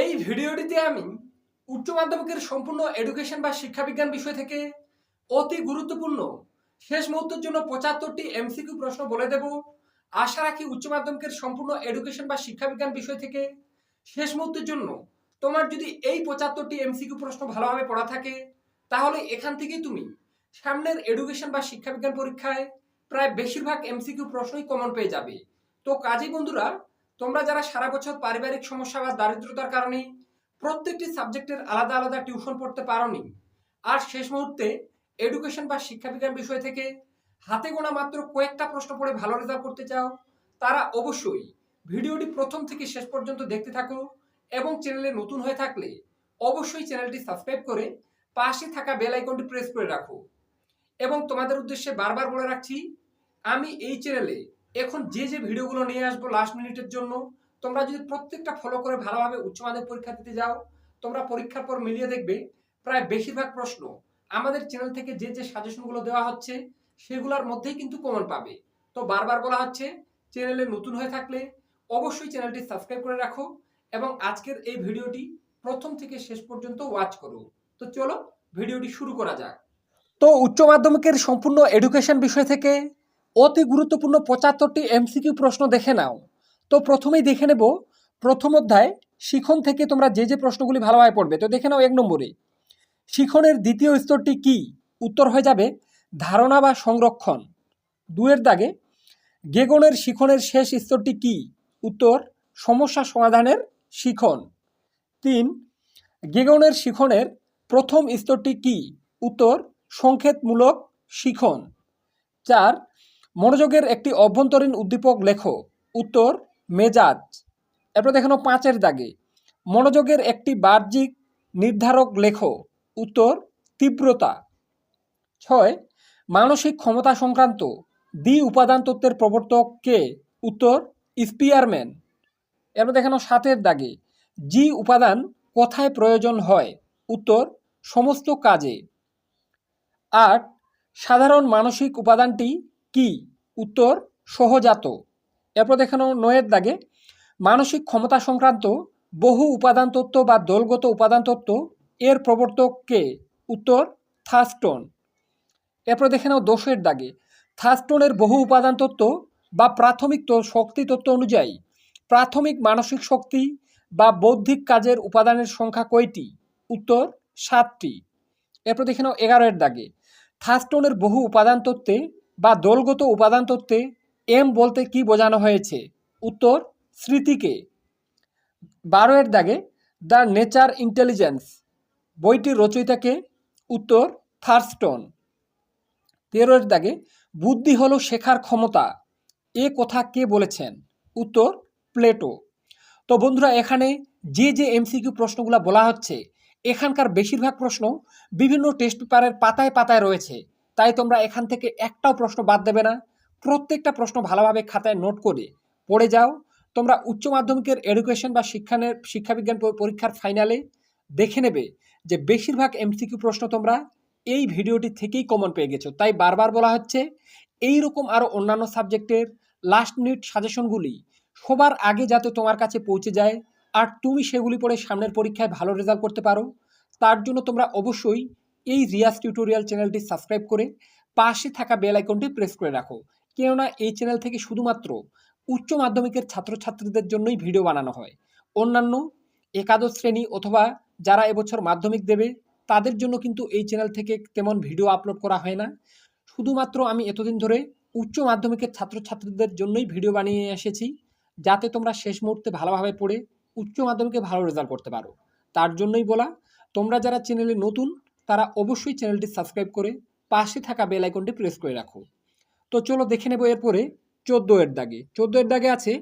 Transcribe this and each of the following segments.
এই ভিডিওটিতে আমি উচ্চ মাধ্যমিকের সম্পূর্ণ এডুকেশন বা শিক্ষাবিজ্ঞান বিষয় থেকে অতি গুরুত্বপূর্ণ, শেষ মুহূর্তের জন্য পঁচাত্তরটি এমসিকিউ প্রশ্ন বলে দেব। আশা রাখি উচ্চ মাধ্যমিকের সম্পূর্ণ এডুকেশন বা শিক্ষাবিজ্ঞান বিষয় থেকে শেষ মুহূর্তের জন্য তোমার যদি এই পঁচাত্তরটি এমসিকিউ প্রশ্ন ভালোভাবে পড়া থাকে, তাহলে এখান থেকেই তুমি সামনের এডুকেশন বা শিক্ষাবিজ্ঞান পরীক্ষায় প্রায় বেশিরভাগ এমসিকিউ প্রশ্নই কমন পেয়ে যাবে। তো কাজী বন্ধুরা তোমরা যারা সারা বছর পারিবারিক সমস্যা বা দারিদ্রতার কারণে প্রত্যেকটি সাবজেক্টের আলাদা আলাদা টিউশন পড়তে পারোনি, আর শেষ মুহূর্তে এডুকেশন বা শিক্ষাবিজ্ঞান বিষয় থেকে হাতে গোনা মাত্র কয়েকটা প্রশ্ন পড়ে ভালো রেজাল্ট করতে চাও, তারা অবশ্যই ভিডিওটি প্রথম থেকে শেষ পর্যন্ত দেখতে থাকো এবং চ্যানেলে নতুন হয়ে থাকলে অবশ্যই চ্যানেলটি সাবস্ক্রাইব করে পাশে থাকা বেল আইকনটি প্রেস করে রাখো। এবং তোমাদের উদ্দেশ্যে বারবার বলে রাখছি, আমি এই চ্যানেলে এখন যে যে ভিডিওগুলো নিয়ে আসব লাস্ট মিনিটের জন্য, তোমরা যদি প্রত্যেকটা ফলো করে ভালোভাবে উচ্চ মাধ্যমিক পরীক্ষা দিতে যাও, তোমরা পরীক্ষার পর মিলিয়ে দেখবে প্রায় বেশিরভাগ প্রশ্ন আমাদের চ্যানেল থেকে যে যে সাজেশনগুলো দেওয়া হচ্ছে, সেগুলোর মধ্যেই কিন্তু কমন পাবে। তো বারবার বলা হচ্ছে চ্যানেলে নতুন হয়ে থাকলে অবশ্যই চ্যানেলটি সাবস্ক্রাইব করে রাখো এবং আজকের এই ভিডিওটি প্রথম থেকে শেষ পর্যন্ত ওয়াচ করো। তো চলো, ভিডিওটি শুরু করা যাক। তো উচ্চ মাধ্যমিকের সম্পূর্ণ এডুকেশন বিষয় থেকে অতি গুরুত্বপূর্ণ পঁচাত্তরটি এমসিকিউ প্রশ্ন দেখে নাও। তো প্রথমেই দেখে নেব, প্রথম অধ্যায়, শিখন থেকে তোমরা যে যে প্রশ্নগুলি ভালোভাবে পড়বে, তো দেখে নাও এক নম্বরে। শিখনের দ্বিতীয় স্তরটি কি? উত্তর হয়ে যাবে, ধারণা বা সংরক্ষণ। দুয়ের দাগে, গেগনের শিখনের শেষ স্তরটি কি? উত্তর, সমস্যা সমাধানের শিখন। তিন, গেগনের শিখনের প্রথম স্তরটি কি? উত্তর সংক্ষেপমূলক শিখন। চার মনোযোগের একটি অভ্যন্তরীণ উদ্দীপক লেখো। উত্তর, মেজাজ। এরপর দেখানো পাঁচের দাগে। মনোযোগের একটি বাহ্যিক নির্ধারক লেখো। উত্তর, তীব্রতা। ছয়, মানসিক ক্ষমতা সংক্রান্ত। দ্বি, উপাদান তত্ত্বের প্রবর্তক কে? উত্তর, স্পিয়ারম্যান। এরপর দেখানো সাতের দাগে। জি, উপাদান কোথায় প্রয়োজন হয়? উত্তর, সমস্ত কাজে। আট, সাধারণ মানসিক উপাদানটি কি? উত্তর, সহজাত। এরপর দেখানো নয়ের দাগে, মানসিক ক্ষমতা সংক্রান্ত বহু উপাদান তত্ত্ব বা দলগত উপাদান তত্ত্ব, এর প্রবর্তক কে? উত্তর থার্স্টন এরপর দেখে নাও দোষের দাগে থার্স্টনের বহু উপাদান তত্ত্ব বা প্রাথমিক শক্তি তত্ত্ব অনুযায়ী, প্রাথমিক মানসিক শক্তি বা বৌদ্ধিক কাজের উপাদানের সংখ্যা কয়টি? উত্তর, সাতটি। এরপর দেখে নাও এগারোয়ের দাগে, থাস্টনের বহু উপাদান তত্ত্বে বা দলগত উপাদান তত্ত্বে এম বলতে কি বোঝানো হয়েছে? উত্তর, স্মৃতিকে। বারোয়ের দাগে, দ্য নেচার ইন্টেলিজেন্স বইটির রচয়িতাকে উত্তর, থার্স্টন। তেরোর দাগে, বুদ্ধি হলো শেখার ক্ষমতা এ কথা কে বলেছেন? উত্তর, প্লেটো। তো বন্ধুরা, এখানে যে যে এমসিকিউ প্রশ্নগুলো বলা হচ্ছে, এখানকার বেশিরভাগ প্রশ্ন বিভিন্ন টেস্ট পেপারের পাতায় পাতায় রয়েছে। তাই তোমরা এখান থেকে একটাও প্রশ্ন বাদ দেবে না। প্রত্যেকটা প্রশ্ন ভালোভাবে খাতায় নোট করে পড়ে যাও। তোমরা উচ্চ মাধ্যমিকের এডুকেশন বা শিক্ষানের শিক্ষাবিজ্ঞান পরীক্ষার ফাইনালে দেখে নেবে যে বেশিরভাগ এমসিকিউ প্রশ্ন তোমরা এই ভিডিওটি থেকেই কমন পেয়ে গেছো। তাই বারবার বলা হচ্ছে এই রকম আরও অন্যান্য সাবজেক্টের লাস্ট মিনিট সাজেশনগুলি সবার আগে যাতে তোমার কাছে পৌঁছে যায়। আর তুমি সেগুলি পড়ে সামনের পরীক্ষায় ভালো রেজাল্ট করতে পারো। তার জন্য তোমরা অবশ্যই এই রিয়াজ টিউটোরিয়াল চ্যানেলটি সাবস্ক্রাইব করে পাশে থাকা বেল আইকনটি প্রেস করে রাখো। কেননা এই চ্যানেল থেকে শুধুমাত্র উচ্চ মাধ্যমিকের ছাত্রছাত্রীদের জন্যই ভিডিও বানানো হয়। অন্যান্য একাদশ শ্রেণি অথবা যারা এবছর মাধ্যমিক দেবে, তাদের জন্য কিন্তু এই চ্যানেল থেকে তেমন ভিডিও আপলোড করা হয় না। শুধুমাত্র আমি এতদিন ধরে উচ্চ মাধ্যমিকের ছাত্রছাত্রীদের জন্যই ভিডিও বানিয়ে এসেছি, যাতে তোমরা শেষ মুহূর্তে ভালোভাবে পড়ে উচ্চ মাধ্যমিকে ভালো রেজাল্ট করতে পারো। তার জন্যই বলা, তোমরা যারা চ্যানেলে নতুন তারা অবশ্যই চ্যানেলটি সাবস্ক্রাইব করে পাশে থাকা বেল আইকনটি প্রেস করে রাখো। তো চলো দেখে নেব এরপরে চোদ্দ এর দাগে। চোদ্দ এর দাগে আছে,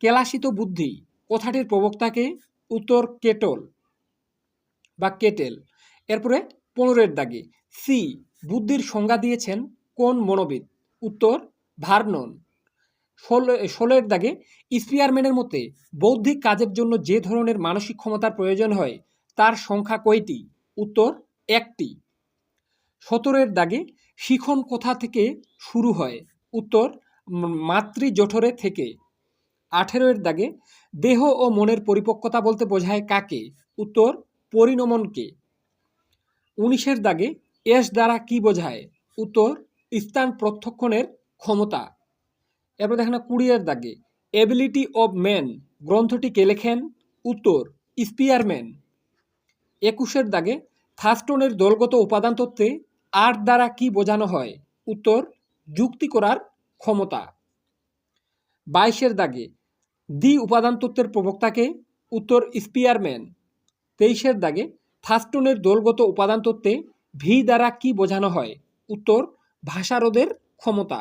কেলাসিত বুদ্ধি, কথাটির প্রবক্তাকে উত্তর কেটল বা কেটেল। এরপরে পনেরোর দাগে সি বুদ্ধির সংজ্ঞা দিয়েছেন কোন মনোবিদ? উত্তর, ভার্নন। ষোলো ষোলোর দাগে, স্পিয়ারম্যানের মতে বৌদ্ধিক কাজের জন্য যে ধরনের মানসিক ক্ষমতার প্রয়োজন হয়, তার সংখ্যা কয়টি? উত্তর একটি। সতেরোর দাগে শিখন কোথা থেকে শুরু হয়? উত্তর মাতৃ জঠরে থেকে। আঠেরোর দাগে দেহ ও মনের পরিপক্কতা বলতে বোঝায় কাকে? উত্তর পরিণমনকে উনিশের দাগে এস দ্বারা কি বোঝায়? উত্তর, স্থান প্রত্যক্ষণের ক্ষমতা। এরপর দেখেন কুড়িয়ের দাগে এবিলিটি অব ম্যান গ্রন্থটি কে লেখেন? উত্তর স্পিয়ারম্যান একুশের দাগে থাস্টনের দলগত উপাদান তত্ত্বে আট দ্বারা কি বোঝানো হয়? উত্তর, যুক্তি করার ক্ষমতা। বাইশের দাগে, দ্বি উপাদান তত্ত্বের প্রবক্তাকে উত্তর স্পিয়ারম্যান। তেইশের দাগে, থাস্টনের দলগত উপাদান তত্ত্বে ভি দ্বারা কি বোঝানো হয়? উত্তর, ভাষারোধের ক্ষমতা।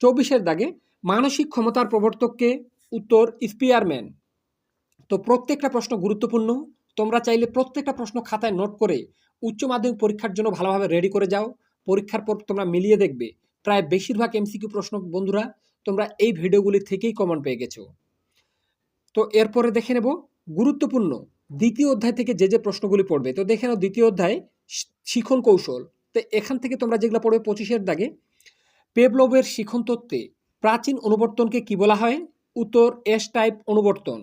চব্বিশের দাগে, মানসিক ক্ষমতার প্রবর্তককে উত্তর স্পিয়ারম্যান। তো প্রত্যেকটা প্রশ্ন গুরুত্বপূর্ণ। তোমরা চাইলে প্রত্যেকটা প্রশ্ন খাতায় নোট করে উচ্চ মাধ্যমিক পরীক্ষার জন্য ভালোভাবে রেডি করে যাও। পরীক্ষার পর তোমরা মিলিয়ে দেখবে। প্রায় বেশিরভাগ এমসিকিউ প্রশ্ন বন্ধুরা, তোমরা এই ভিডিওগুলি থেকেই কমন পেয়ে গেছো। তো এরপরে দেখে নেব, গুরুত্বপূর্ণ, দ্বিতীয় অধ্যায় থেকে যে যে প্রশ্নগুলি পড়বে। তো দেখে নাও, দ্বিতীয় অধ্যায়, শিখন কৌশল। তো এখান থেকে তোমরা যেগুলো পড়বে পঁচিশের দাগে, পেবলবের শিখন তত্ত্বে প্রাচীন অনুবর্তনকে কি বলা হয়? উত্তর এস টাইপ অনুবর্তন।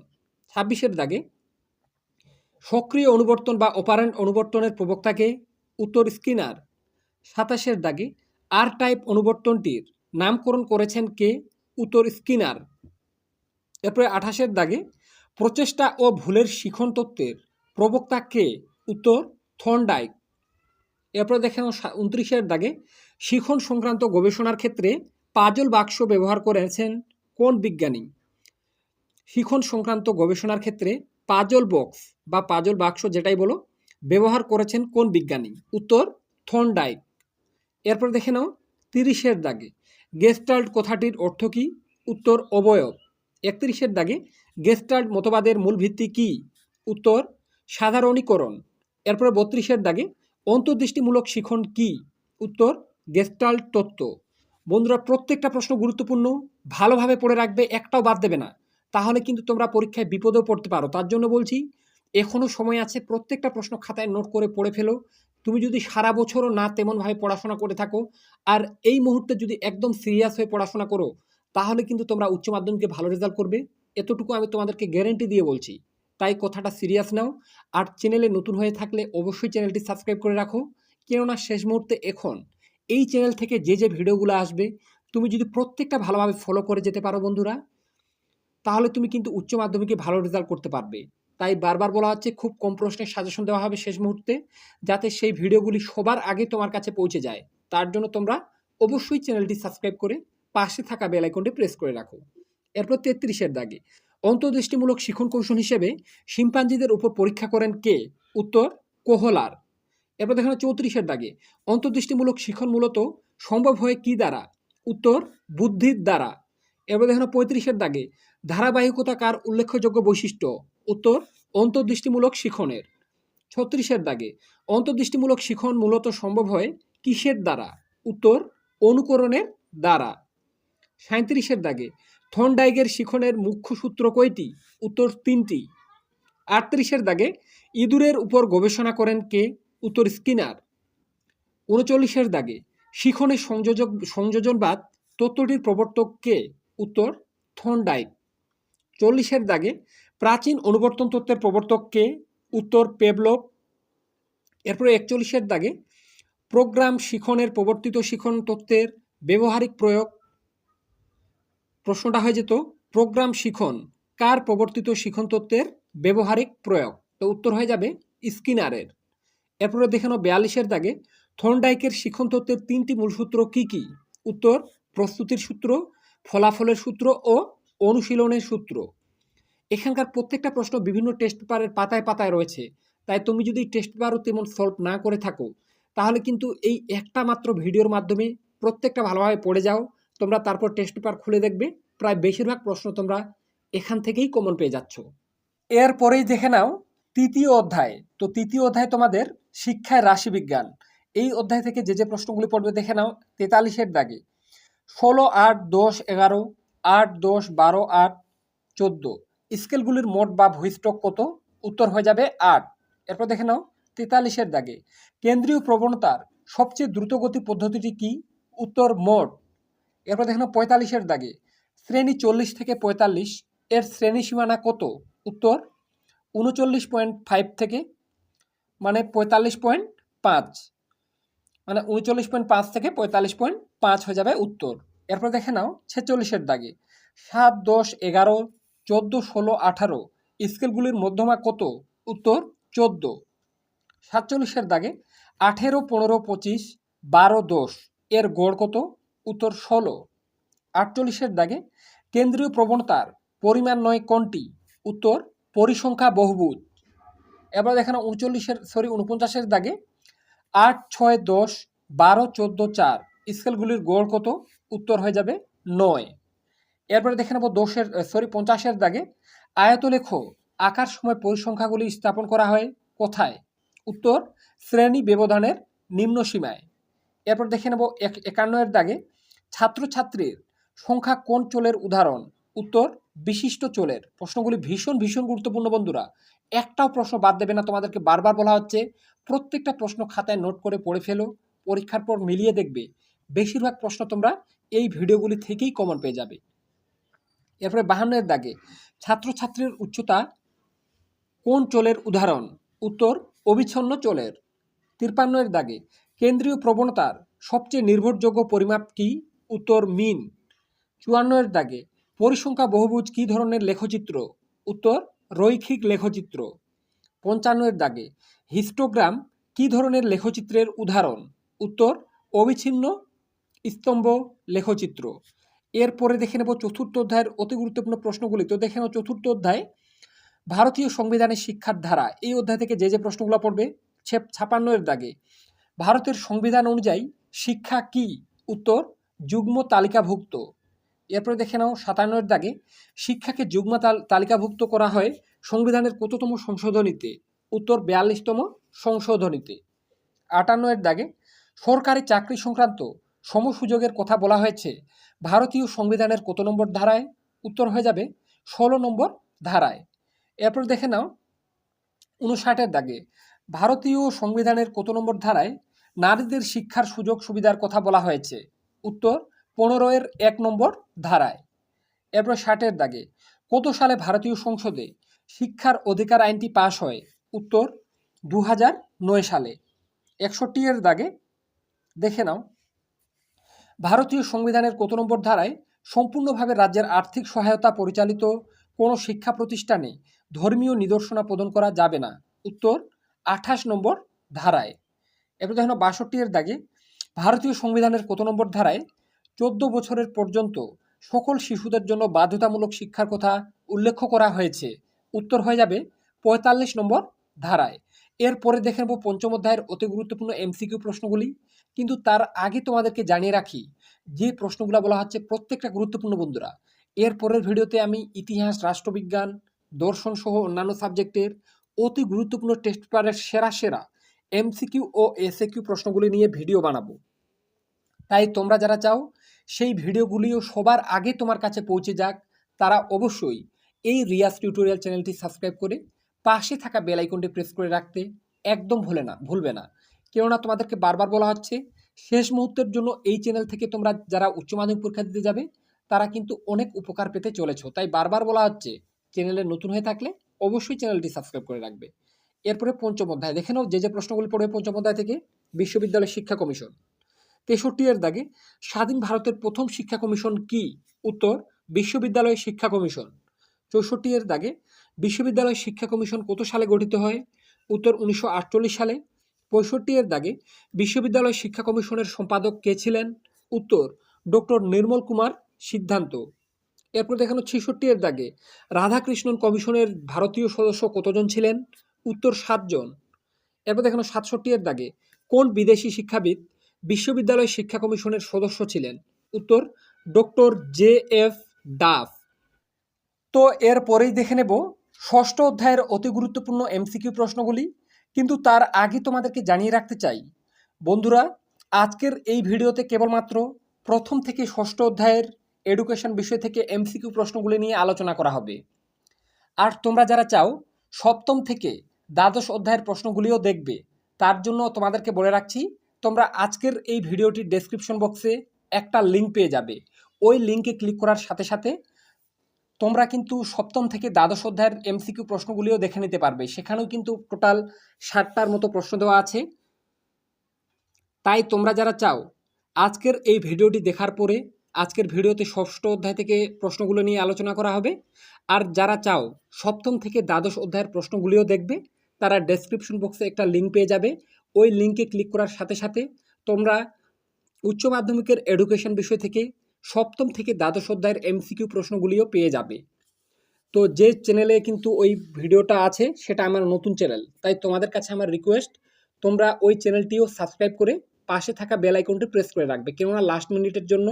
ছাব্বিশের দাগে সক্রিয় অনুবর্তন বা অপারেন্ট অনুবর্তনের প্রবক্তাকে উত্তর স্কিনার সাতাশের দাগে আর টাইপ অনুবর্তনটির নামকরণ করেছেন কে? উত্তর স্কিনার এরপরে আঠাশের দাগে প্রচেষ্টা ও ভুলের শিখন তত্ত্বের প্রবক্তা কে? উত্তর থর্নডাইক এরপরে দেখেন উনত্রিশের দাগে শিখন সংক্রান্ত গবেষণার ক্ষেত্রে পাজল বাক্স ব্যবহার করেছেন কোন বিজ্ঞানী? শিখন সংক্রান্ত গবেষণার ক্ষেত্রে পাজল বক্স বা পাজল বাক্স যেটাই বলো, ব্যবহার করেছেন কোন বিজ্ঞানী? উত্তর থর্নডাইক এরপর দেখে নাও, তিরিশের দাগে, গেস্টাল্ট কথাটির অর্থ কী? উত্তর, অবয়ব। একত্রিশের দাগে, গেস্টাল্ট মতবাদের মূল ভিত্তি কী? উত্তর, সাধারণীকরণ। এরপরে বত্রিশের দাগে, অন্তর্দৃষ্টিমূলক শিখন কি? উত্তর, গেস্টাল্ট তত্ত্ব। বন্ধুরা, প্রত্যেকটা প্রশ্ন গুরুত্বপূর্ণ, ভালোভাবে পড়ে রাখবে, একটাও বাদ দেবে না। তাহলে কিন্তু তোমরা পরীক্ষায় বিপদেও পড়তে পারো। তার জন্য বলছি এখনও সময় আছে, প্রত্যেকটা প্রশ্ন খাতায় নোট করে পড়ে ফেলো। তুমি যদি সারা বছরও না তেমনভাবে পড়াশোনা করে থাকো, আর এই মুহূর্তে যদি একদম সিরিয়াস হয়ে পড়াশোনা করো, তাহলে কিন্তু তোমরা উচ্চ মাধ্যমিকে ভালো রেজাল্ট করবে। এতটুকু আমি তোমাদেরকে গ্যারেন্টি দিয়ে বলছি। তাই কথাটা সিরিয়াস নাও। আর চ্যানেলে নতুন হয়ে থাকলে অবশ্যই চ্যানেলটি সাবস্ক্রাইব করে রাখো। কেননা শেষ মুহূর্তে এখন এই চ্যানেল থেকে যে যে ভিডিওগুলো আসবে, তুমি যদি প্রত্যেকটা ভালোভাবে ফলো করে যেতে পারো বন্ধুরা। তাহলে তুমি কিন্তু উচ্চ মাধ্যমিকে ভালো রেজাল্ট করতে পারবে। তাই বারবার বলা হচ্ছে, খুব কম প্রশ্নের সাজেশন দেওয়া হবে শেষ মুহূর্তে, যাতে সেই ভিডিওগুলি সবার আগে তোমার কাছে পৌঁছে যায়। তার জন্য তোমরা অবশ্যই চ্যানেলটি সাবস্ক্রাইব করে পাশে থাকা বেল আইকনটি প্রেস করে রাখো। এরপর তেত্রিশের দাগে, অন্তর্দৃষ্টিমূলক শিখন কৌশল হিসেবে শিম্পাঞ্জিদের উপর পরীক্ষা করেন কে? উত্তর, কোহলার। এরপর দেখেন চৌত্রিশের দাগে, অন্তর্দৃষ্টিমূলক শিখন মূলত সম্ভব হয় কি দ্বারা? উত্তর, বুদ্ধির দ্বারা। এরপর দেখেন পঁয়ত্রিশের দাগে ধারাবাহিকতা কার উল্লেখযোগ্য বৈশিষ্ট্য, উত্তর, অন্তর্দৃষ্টিমূলক শিখনের। ছত্রিশের দাগে, অন্তর্দৃষ্টিমূলক শিখন মূলত সম্ভব হয় কিসের দ্বারা? উত্তর, অনুকরণের দ্বারা। সাঁত্রিশের দাগে, থনডাইগের শিখনের মুখ্য সূত্র কয়টি? উত্তর, তিনটি। আটত্রিশের দাগে, ইঁদুরের উপর গবেষণা করেন কে? উত্তর, স্কিনার। উনচল্লিশের দাগে শিখনের সংযোজক, সংযোজনবাদ তত্ত্বটির প্রবর্তক কে? উত্তর থর্নডাইক চল্লিশের দাগে প্রাচীন অনুবর্তন তত্ত্বের প্রবর্তক কে উত্তর পেবলভ এরপরে একচল্লিশের দাগে প্রোগ্রাম শিখনের প্রবর্তিত শিখন তত্ত্বের ব্যবহারিক প্রয়োগ। প্রশ্নটা হয়ে যেত, প্রোগ্রাম শিখন কার প্রবর্তিত শিখন তত্ত্বের ব্যবহারিক প্রয়োগ? তো উত্তর হয়ে যাবে স্কিনারের। এরপরে দেখে নাও, বিয়াল্লিশের দাগে থর্নডাইকের শিখন তত্ত্বের তিনটি মূল সূত্র কি কি? উত্তর, প্রস্তুতির সূত্র, ফলাফলের সূত্র ও অনুশীলনের সূত্র। এখানকার প্রত্যেকটা প্রশ্ন বিভিন্ন টেস্ট পেপারের পাতায় পাতায় রয়েছে। তাই তুমি যদি টেস্ট পেপারও তেমন সলভ না করে থাকো, তাহলে কিন্তু এই একটা মাত্র ভিডিওর মাধ্যমে প্রত্যেকটা ভালোভাবে পড়ে যাও। তোমরা তারপর টেস্ট পেপার খুলে দেখবে, প্রায় বেশিরভাগ প্রশ্ন তোমরা এখান থেকেই কমন পেয়ে যাচ্ছ। এরপরেই দেখে নাও তৃতীয় অধ্যায়। তো তৃতীয় অধ্যায় তোমাদের শিক্ষায় রাশিবিজ্ঞান। এই অধ্যায় থেকে যে যে প্রশ্নগুলি পড়বে দেখে নাও তেতাল্লিশের দাগে। ষোলো, আট, দশ, এগারো আট দশ বারো আট চোদ্দ। স্কেলগুলির মোট বা ভূস্টক কত? উত্তর হয়ে যাবে আট। এরপর দেখে নাও, তেতাল্লিশের দাগে। কেন্দ্রীয় প্রবণতার সবচেয়ে দ্রুতগতি পদ্ধতিটি কি? উত্তর মোট। এরপর দেখে নাও, পঁয়তাল্লিশের দাগে। শ্রেণি চল্লিশ থেকে পঁয়তাল্লিশ, এর শ্রেণি সীমানা কত? উত্তর, উনচল্লিশ পয়েন্ট ফাইভ থেকে মানে পঁয়তাল্লিশ পয়েন্ট পাঁচ। মানে উনচল্লিশ পয়েন্ট পাঁচ থেকে পঁয়তাল্লিশ পয়েন্ট পাঁচ হয়ে যাবে উত্তর। এরপর দেখে নাও, ছেচল্লিশের দাগে। সাত, দশ, এগারো, চোদ্দ, ষোলো, আঠারো, স্কেলগুলির মধ্যমা কত? উত্তর, চোদ্দ। সাতচল্লিশের দাগে আঠেরো, পনেরো, পঁচিশ, বারো, দশ, এর গড় কত? উত্তর, ষোলো। আটচল্লিশের দাগে কেন্দ্রীয় প্রবণতার পরিমাণ নয় কোনটি? উত্তর, পরিসংখ্যা বহুভুজ। এবার দেখানো উনচল্লিশের সরি উনপঞ্চাশের দাগে আট, ছয়, দশ, বারো, চোদ্দ, চার। স্কেলগুলির গড় কত? উত্তর হয়ে যাবে নয়। এরপরে দেখে নেব দশের সরি পঞ্চাশের দাগে। আয়তলেখ, আকার সময় পরিসংখ্যাগুলি স্থাপন করা হয় কোথায়? উত্তর, শ্রেণি ব্যবধানের নিম্ন সীমায়। এরপর দেখে নেব এক- একান্নের দাগে। ছাত্রছাত্রীর সংখ্যা কোন চোলের উদাহরণ? উত্তর, বিশিষ্ট চোলের। প্রশ্নগুলি ভীষণ ভীষণ গুরুত্বপূর্ণ বন্ধুরা। একটাও প্রশ্ন বাদ দেবে না, তোমাদেরকে বারবার বলা হচ্ছে, প্রত্যেকটা প্রশ্ন খাতায় নোট করে পড়ে ফেলো, পরীক্ষার পর মিলিয়ে দেখবে। বেশিরভাগ প্রশ্ন তোমরা এই ভিডিওগুলি থেকেই কমন পেয়ে যাবে। এরপরে বাহান্নের দাগে, ছাত্রছাত্রীর উচ্চতা কোন চোলের উদাহরণ? উত্তর, অবিচ্ছন্ন চোলের। তিরপান্নের দাগে, কেন্দ্রীয় প্রবণতার সবচেয়ে নির্ভরযোগ্য পরিমাপ কি? উত্তর, মিন। চুয়ান্নের দাগে, পরিসংখ্যা বহুভুজ কী ধরনের লেখচিত্র? উত্তর, রৈখিক লেখচিত্র। পঞ্চান্নের দাগে, হিস্টোগ্রাম কী ধরনের লেখচিত্রের উদাহরণ? উত্তর, অবিচ্ছিন্ন স্তম্ভ লেখচিত্র। এরপরে দেখে নেব চতুর্থ অধ্যায়ের অতি গুরুত্বপূর্ণ প্রশ্নগুলি। তো দেখে নেব চতুর্থ অধ্যায়, ভারতীয় সংবিধানের শিক্ষার ধারা। এই অধ্যায় থেকে যে যে প্রশ্নগুলো পড়বে, ছেপ- ছাপান্নের দাগে। ভারতের সংবিধান অনুযায়ী শিক্ষা কি? উত্তর, যুগ্ম তালিকাভুক্ত। এরপরে দেখে নাও সাতান্নের দাগে, শিক্ষাকে যুগ্ম তালিকাভুক্ত করা হয় সংবিধানের কততম সংশোধনীতে? উত্তর, বিয়াল্লিশতম সংশোধনীতে। আটান্নের দাগে, সরকারি চাকরি সংক্রান্ত সমসুযোগের কথা বলা হয়েছে। ভারতীয় সংবিধানের কত নম্বর ধারায়? উত্তর হয়ে যাবে, ষোলো নম্বর ধারায়। এরপর দেখে নাও, উনষাটের দাগে, ভারতীয় সংবিধানের কত নম্বর ধারায় নারীদের শিক্ষার সুযোগ সুবিধার কথা বলা হয়েছে? উত্তর পনেরো এর এক নম্বর ধারায়। এরপর ষাটের দাগে, কত সালে ভারতীয় সংসদে শিক্ষার অধিকার আইনটি পাশ হয়? উত্তর দু সালে। একষট্টি এর দাগে, দেখে নাও ভারতীয় সংবিধানের কত নম্বর ধারায় সম্পূর্ণভাবে রাজ্যের আর্থিক সহায়তা পরিচালিত কোনো শিক্ষা প্রতিষ্ঠানে ধর্মীয় নিদর্শনা প্রদান করা যাবে না। উত্তর, আঠাশ নম্বর ধারায়। এবার দেখো বাষট্টি এর দাগে, ভারতীয় সংবিধানের কত নম্বর ধারায় চোদ্দ বছরের পর্যন্ত সকল শিশুদের জন্য বাধ্যতামূলক শিক্ষার কথা উল্লেখ করা হয়েছে। উত্তর হয়ে যাবে পঁয়তাল্লিশ নম্বর ধারায়। এরপরে দেখে নেব পঞ্চম অধ্যায়ের অতি গুরুত্বপূর্ণ এমসিকিউ প্রশ্নগুলি। কিন্তু তার আগে তোমাদেরকে জানিয়ে রাখি, যে প্রশ্নগুলো বলা হচ্ছে প্রত্যেকটা গুরুত্বপূর্ণ বন্ধুরা। এর পরের ভিডিওতে আমি ইতিহাস, রাষ্ট্রবিজ্ঞান, দর্শন সহ অন্যান্য সাবজেক্টের অতি গুরুত্বপূর্ণ টেস্ট পেপারের সেরা সেরা এমসিকিউ ও এসএকিউ প্রশ্নগুলি নিয়ে ভিডিও বানাবো। তাই তোমরা যারা চাও, সেই ভিডিওগুলিও সবার আগে তোমার কাছে পৌঁছে যাক, তারা অবশ্যই এই রিয়াজ টিউটোরিয়াল চ্যানেলটি সাবস্ক্রাইব করে পাশে থাকা বেল আইকনটি প্রেস করে রাখতে একদম ভুলে না, ভুলবে না। কেননা তোমাদেরকে বারবার বলা হচ্ছে, শেষ মুহূর্তের জন্য এই চ্যানেল থেকে তোমরা যারা উচ্চ মাধ্যমিক পরীক্ষা দিতে যাবে, তারা কিন্তু অনেক উপকার পেতে চলেছো। তাই বারবার বলা হচ্ছে চ্যানেলে নতুন হয়ে থাকলে অবশ্যই চ্যানেলটি সাবস্ক্রাইব করে রাখবে। এরপরে পঞ্চম অধ্যায়, দেখে নাও যে যে প্রশ্নগুলি পড়বে পঞ্চম অধ্যায় থেকে, বিশ্ববিদ্যালয় শিক্ষা কমিশন। তেষট্টি এর দাগে, স্বাধীন ভারতের প্রথম শিক্ষা কমিশন কি? উত্তর, বিশ্ববিদ্যালয় শিক্ষা কমিশন। চৌষট্টি এর দাগে, বিশ্ববিদ্যালয় শিক্ষা কমিশন কত সালে গঠিত হয়? উত্তর উনিশশো আটচল্লিশ সালে পঁয়ষট্টি এর দাগে বিশ্ববিদ্যালয় শিক্ষা কমিশনের সম্পাদক কে ছিলেন? উত্তর, ডক্টর নির্মল কুমার সিদ্ধান্ত। এরপর দেখানো ছেষট্টি এর দাগে রাধাকৃষ্ণন কমিশনের ভারতীয় সদস্য কতজন ছিলেন? উত্তর, সাতজন। এরপর দেখানো সাতষট্টি এর দাগে কোন বিদেশি শিক্ষাবিদ বিশ্ববিদ্যালয় শিক্ষা কমিশনের সদস্য ছিলেন? উত্তর, ডক্টর জে এফ ডাফ। তো এরপরেই দেখে নেব ষষ্ঠ অধ্যায়ের অতি গুরুত্বপূর্ণ এমসিকিউ প্রশ্নগুলি। কিন্তু তার আগে তোমাদেরকে জানিয়ে রাখতে চাই। বন্ধুরা, আজকের এই ভিডিওতে কেবলমাত্র প্রথম থেকে ষষ্ঠ অধ্যায়ের এডুকেশন বিষয় থেকে এমসিকিউ প্রশ্নগুলি নিয়ে আলোচনা করা হবে। আর তোমরা যারা চাও, সপ্তম থেকে দ্বাদশ অধ্যায়ের প্রশ্নগুলিও দেখবে। তার জন্য তোমাদেরকে বলে রাখছি, তোমরা আজকের এই ভিডিওটির ডেসক্রিপশন বক্সে একটা লিঙ্ক পেয়ে যাবে। ওই লিঙ্কে ক্লিক করার সাথে সাথে তোমরা কিন্তু সপ্তম থেকে দ্বাদশ অধ্যায়ের এমসিকিউ প্রশ্নগুলিও দেখে নিতে পারবে। সেখানেও কিন্তু টোটাল ষাটটার মতো প্রশ্ন দেওয়া আছে। তাই তোমরা যারা চাও, আজকের এই ভিডিওটি দেখার পরে আজকের ভিডিওতে ষষ্ঠ অধ্যায় থেকে প্রশ্নগুলো নিয়ে আলোচনা করা হবে। আর যারা চাও সপ্তম থেকে দ্বাদশ অধ্যায়ের প্রশ্নগুলিও দেখবে, তারা ডেসক্রিপশন বক্সে একটা লিঙ্ক পেয়ে যাবে। ওই লিঙ্কে ক্লিক করার সাথে সাথে তোমরা উচ্চ মাধ্যমিকের এডুকেশন বিষয় থেকে সপ্তম থেকে দ্বাদশ অধ্যায়ের এমসিকিউ প্রশ্নগুলিও পেয়ে যাবে। তো যে চ্যানেলে কিন্তু ওই ভিডিওটা আছে, সেটা আমার নতুন চ্যানেল তাই তোমাদের কাছে আমার রিকোয়েস্ট তোমরা ওই চ্যানেলটিও সাবস্ক্রাইব করে পাশে থাকা বেল আইকনটি প্রেস করে রাখবে। কেননা লাস্ট মিনিটের জন্য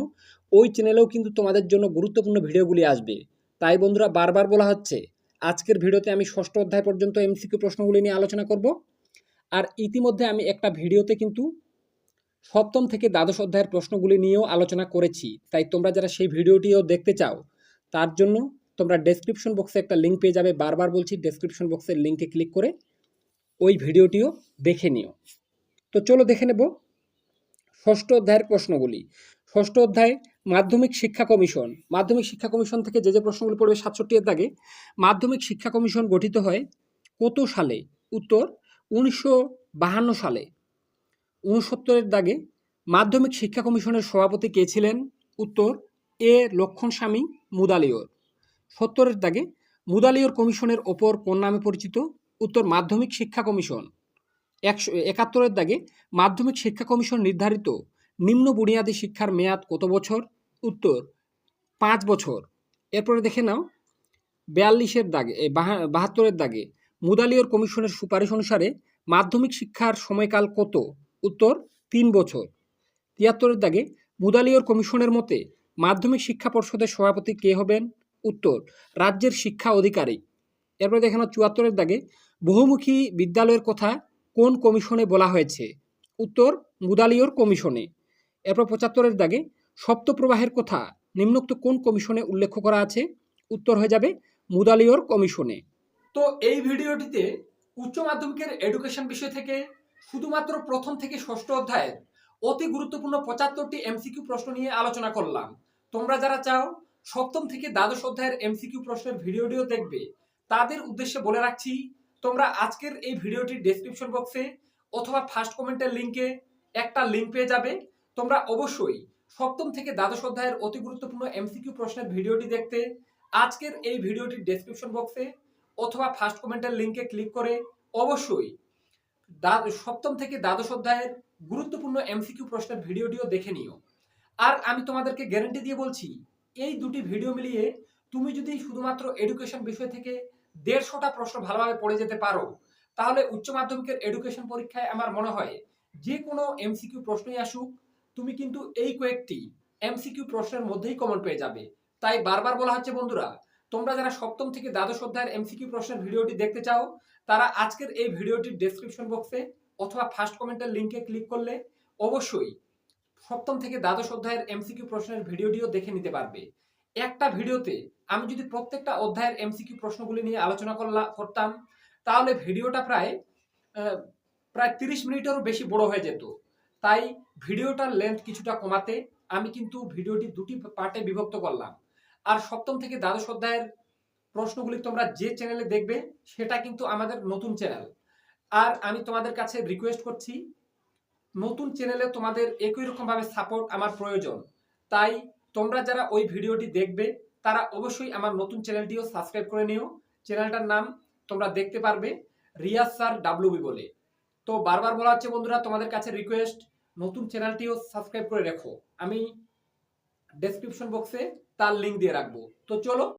ওই চ্যানেলেও কিন্তু তোমাদের জন্য গুরুত্বপূর্ণ ভিডিওগুলি আসবে। তাই বন্ধুরা, বারবার বলা হচ্ছে, আজকের ভিডিওতে আমি ষষ্ঠ অধ্যায় পর্যন্ত এমসিকিউ প্রশ্নগুলি নিয়ে আলোচনা করব। আর ইতিমধ্যে আমি একটা ভিডিওতে কিন্তু সপ্তম থেকে দ্বাদশ অধ্যায়ের প্রশ্নগুলি নিয়েও আলোচনা করেছি। তাই তোমরা যারা সেই ভিডিওটিও দেখতে চাও, তার জন্য তোমরা ডেসক্রিপশন বক্সে একটা লিঙ্ক পেয়ে যাবে। বারবার বলছি ডেসক্রিপশন বক্সের লিঙ্কে ক্লিক করে ওই ভিডিওটিও দেখে নিও। তো চলো দেখে নেব ষষ্ঠ অধ্যায়ের প্রশ্নগুলি। ষষ্ঠ অধ্যায়, মাধ্যমিক শিক্ষা কমিশন। মাধ্যমিক শিক্ষা কমিশন থেকে যে যে প্রশ্নগুলি পড়বে সাতষট্টি এর দাগে, মাধ্যমিক শিক্ষা কমিশন গঠিত হয় কত সালে? উত্তর, উনিশশো সালে। উনসত্তরের দাগে মাধ্যমিক শিক্ষা কমিশনের সভাপতি কে ছিলেন? উত্তর, এ. লক্ষণ স্বামী মুদালিয়র সত্তরের দাগে মুদালিয়র কমিশনের ওপর কোন নামে পরিচিত? উত্তর, মাধ্যমিক শিক্ষা কমিশন। একশো, একাত্তরের দাগে মাধ্যমিক শিক্ষা কমিশন নির্ধারিত নিম্ন বুনিয়াদী শিক্ষার মেয়াদ কত বছর? উত্তর, পাঁচ বছর। এরপরে দেখে নাও, বিয়াল্লিশের দাগে বাহাত্তরের দাগে মুদালিয়র কমিশনের সুপারিশ অনুসারে মাধ্যমিক শিক্ষার সময়কাল কত? উত্তর তিন বছর। তিয়াত্তরের দাগে মুদালিয়র কমিশনের মতে মাধ্যমিক শিক্ষা পর্ষদের সভাপতি কে হবেন? উত্তর, রাজ্যের শিক্ষা অধিকারী। এরপরে দেখে নাও চুয়াত্তরের দাগে বহুমুখী বিদ্যালয়ের কথা কোন কমিশনে বলা হয়েছে? উত্তর মুদালিয়র কমিশনে। এরপর পঁচাত্তরের দাগে সপ্তপ্রবাহের কথা নিম্নোক্ত কোন কমিশনে উল্লেখ করা আছে? উত্তর হয়ে যাবে মুদালিয়র কমিশনে। তো এই ভিডিওটিতে উচ্চ মাধ্যমিকের এডুকেশন বিষয় থেকে শুধুমাত্র প্রথম থেকে ষষ্ঠ অধ্যায়ের অতি গুরুত্বপূর্ণ পঁচাত্তরটি এমসিকিউ প্রশ্ন নিয়ে আলোচনা করলাম। তোমরা যারা চাও, সপ্তম থেকে দ্বাদশ অধ্যায়ের এমসিকিউ প্রশ্নের ভিডিওটিও দেখবে। তাদের উদ্দেশ্যে বলে রাখছি, তোমরা আজকের এই ভিডিওটির ডেসক্রিপশন বক্সে অথবা ফার্স্ট কমেন্টের লিঙ্কে একটা লিঙ্ক পেয়ে যাবে। তোমরা অবশ্যই সপ্তম থেকে দ্বাদশ অধ্যায়ের অতি গুরুত্বপূর্ণ এমসিকিউ প্রশ্নের ভিডিওটি দেখতে, আজকের এই ভিডিওটির ডেসক্রিপশন বক্সে অথবা ফার্স্ট কমেন্টের লিঙ্কে ক্লিক করে অবশ্যই সপ্তম থেকে দ্বাদশ অধ্যায়ের গুরুত্বপূর্ণ এমসিকিউ প্রশ্নের ভিডিওটিও দেখে নিও। আর আমি তোমাদেরকে গ্যারান্টি দিয়ে বলছি, এই দুটি ভিডিও মিলিয়ে তুমি যদি শুধুমাত্র এডুকেশন বিষয় থেকে দেড়শোটা প্রশ্ন ভালোভাবে পড়ে যেতে পারো, তাহলে উচ্চ মাধ্যমিকের এডুকেশন পরীক্ষায় আমার মনে হয় যে কোনো এমসিকিউ প্রশ্নই আসুক, তুমি কিন্তু এই কয়েকটি এমসিকিউ প্রশ্নের মধ্যেই কমন পেয়ে যাবে। তাই বারবার বলা হচ্ছে বন্ধুরা, তোমরা যারা সপ্তম থেকে দ্বাদশ অধ্যায়ের এমসিকিউ প্রশ্নের ভিডিওটি দেখতে চাও তারা আজকের এই ভিডিওটির ডেসক্রিপশন বক্সে অথবা ফার্স্ট কমেন্টের লিঙ্কে ক্লিক করলে অবশ্যই সপ্তম থেকে দ্বাদশ অধ্যায়ের এমসিকিউ প্রশ্নের ভিডিওটিও দেখে নিতে পারবে। একটা ভিডিওতে আমি যদি প্রত্যেকটা অধ্যায়ের এমসিকিউ প্রশ্নগুলি নিয়ে আলোচনা করলা, করতাম, তাহলে ভিডিওটা প্রায় প্রায় তিরিশ মিনিটেরও বেশি বড় হয়ে যেত। তাই ভিডিওটার লেন্থ কিছুটা কমাতে আমি কিন্তু ভিডিওটি দুটি পার্টে বিভক্ত করলাম। আর সপ্তম থেকে দ্বাদশ অধ্যায়ের প্রশ্নগুলি তোমরা যে চ্যানেলে দেখবে, সেটা কিন্তু আমাদের নতুন চ্যানেল আর আমি তোমাদের কাছে রিকোয়েস্ট করছি, নতুন চ্যানেলে তোমাদের একই রকম ভাবে সাপোর্ট আমার প্রয়োজন। তাই তোমরা যারা ওই ভিডিওটি দেখবে, তারা অবশ্যই আমার নতুন চ্যানেলটিও সাবস্ক্রাইব করে নিও। চ্যানেলটার নাম তোমরা দেখতে পারবে, রিয়াজ স্যার ডাব্লিউবি বলে। তো বারবার বলা হচ্ছে বন্ধুরা, তোমাদের কাছে রিকোয়েস্ট নতুন চ্যানেলটিও সাবস্ক্রাইব করে রেখো। আমি ডেসক্রিপশন বক্সে তার লিংক দিয়ে রাখব। তো চলো